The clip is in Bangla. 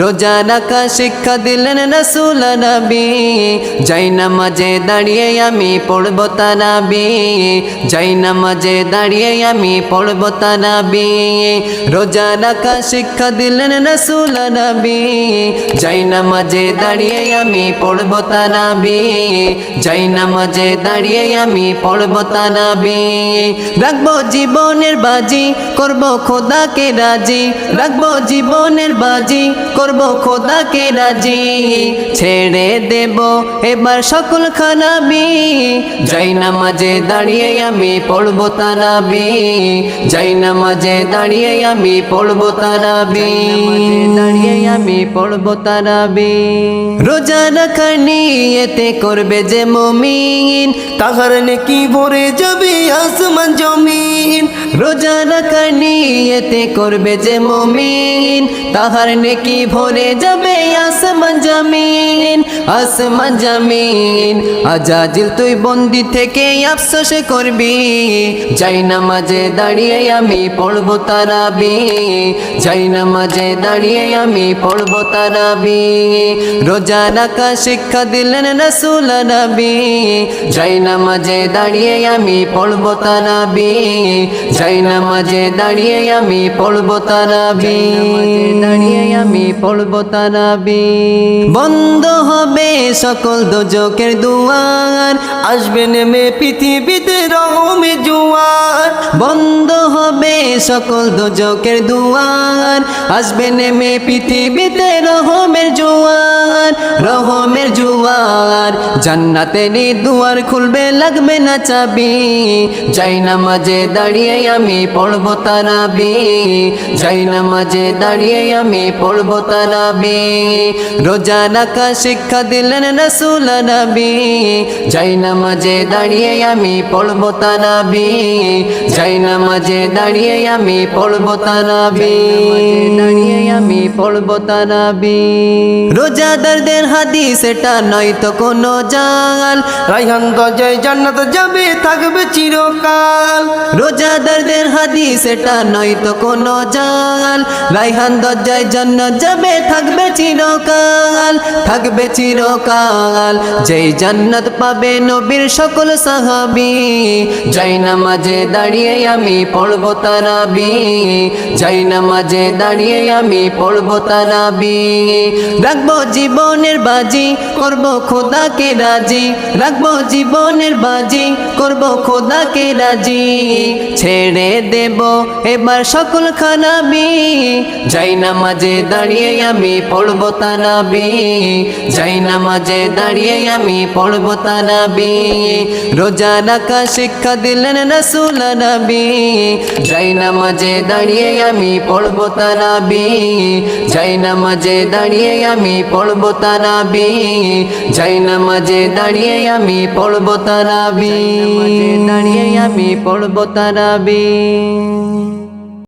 রোজা রাখা শিক্ষা দিলেন রসুল নবী। যাই নামাজে দাঁড়িয়ে আমি পড়ব তারাবি যাই নামাজে দাঁড়িয়ে আমি পড়ব তারাবি রোজা রাখা শিক্ষা দিলেন রসুল নবী। যাই নামাজে দাঁড়িয়ে আমি পড়ব তারাবি যাই নামাজে দাঁড়িয়ে আমি পড়ব তারাবি রাখব জীবনের বাজি, করব খোদাকে রাজি। রাখব জীবনের বাজি করব খোদাকে রাজি। ছেড়ে দেব এবার সকল খানাবি। যাই নামাজে দাঁড়িয়ে আমি পড়ব তারাবি। যাই নামাজে দাঁড়িয়ে আমি পড়ব তারাবি। দাঁড়িয়ে আমি পড়ব তারাবি। রোজা রাখার নিয়েতে করবে যে মমিন। তাহার নাকি ভরে যাবে আসমান জমিন। রোজা রাখার নিয়েতে করবে যে মমিন। তাহার নেকি ভরে যাবে আসমান জামিন আসমান জামিন। আজাজিল তুই বন্দি থেকে আফসোস করবি। যাই নামাজে দাঁড়িয়ে আমি পড়ব তারাবি। যাই নামাজে দাঁড়িয়ে আমি পড়ব তারাবি। রোজা রাখা শিক্ষা দিলেন রসুল নবী। যাই নামাজে দাঁড়িয়ে আমি পড়ব তারাবি। যাই নামাজে দাঁড়িয়ে আমি পড়ব তারাবি। দাঁড়িয়ে আমি পড়ব তারাবি। বন্ধ হবে সকল দোজকের দুয়ার। আসবে নেমে পৃথিবীতে রহমে জোয়ার। বন্ধ হবে সকল দোজকের দুয়ার। আসবে নেমে পৃথিবীতে রহমের রহমের জোয়ার। জান্নাতেরই দুয়ার খুলবে, লাগবে না চাবি। যাই নামাজে দাঁড়িয়ে আমি পড়ব তারাবি। যাই নামাজে দাঁড়িয়ে আমি পড়ব তারাবি রোজা রাখা শিক্ষা দিলেন রসুল নবী। যাই নামাজে দাঁড়িয়ে আমি পড়ব তারাবি যাই নামাজে দাঁড়িয়ে আমি পড়ব তারাবি দাঁড়িয়ে আমি পড়ব তারাবি রোজাদারদের হাদিস এটা নয় তো কোনো জাল। রাইহান দরজায় জান্নাত যাবে থাকবে চিরকাল। রোজাদারদের হাদিস এটা নয় তো কোনো জাল। রাইহান দরজায় জান্নাত যাবে থাকবে চিরকাল থাকবে চিরকাল। যেই জান্নাত পাবে নবীর সকল সাহাবি, যাই নামাজে দাঁড়িয়ে আমি পড়ব তারাবি যাই নামাজে দাঁড়িয়ে আমি পড়ব তারাবি রাখব জীবনের বাজি, করব খোদাকে রাজি। রাখব জীবনের বাজি, করব খোদাকে রাজি। ছেড়ে দেব এবার সকল খানাবি যাই নামাজে দাঁড়িয়ে আমি পড়ব তারাবি যাই নামাজে দাঁড়িয়ে আমি পড়ব তারাবি রোজা রাখা শিক্ষা দিলেন রসুল নবী। যাই নামাজে দাঁড়িয়ে আমি পড়ব তারাবি যাই নামাজে দাঁড়িয়ে আমি পড়ব তারাবি যাই নামাজে দাঁড়িয়ে আমি পড়ব তারাবি দাঁড়িয়ে আমি পড়ব তারাবি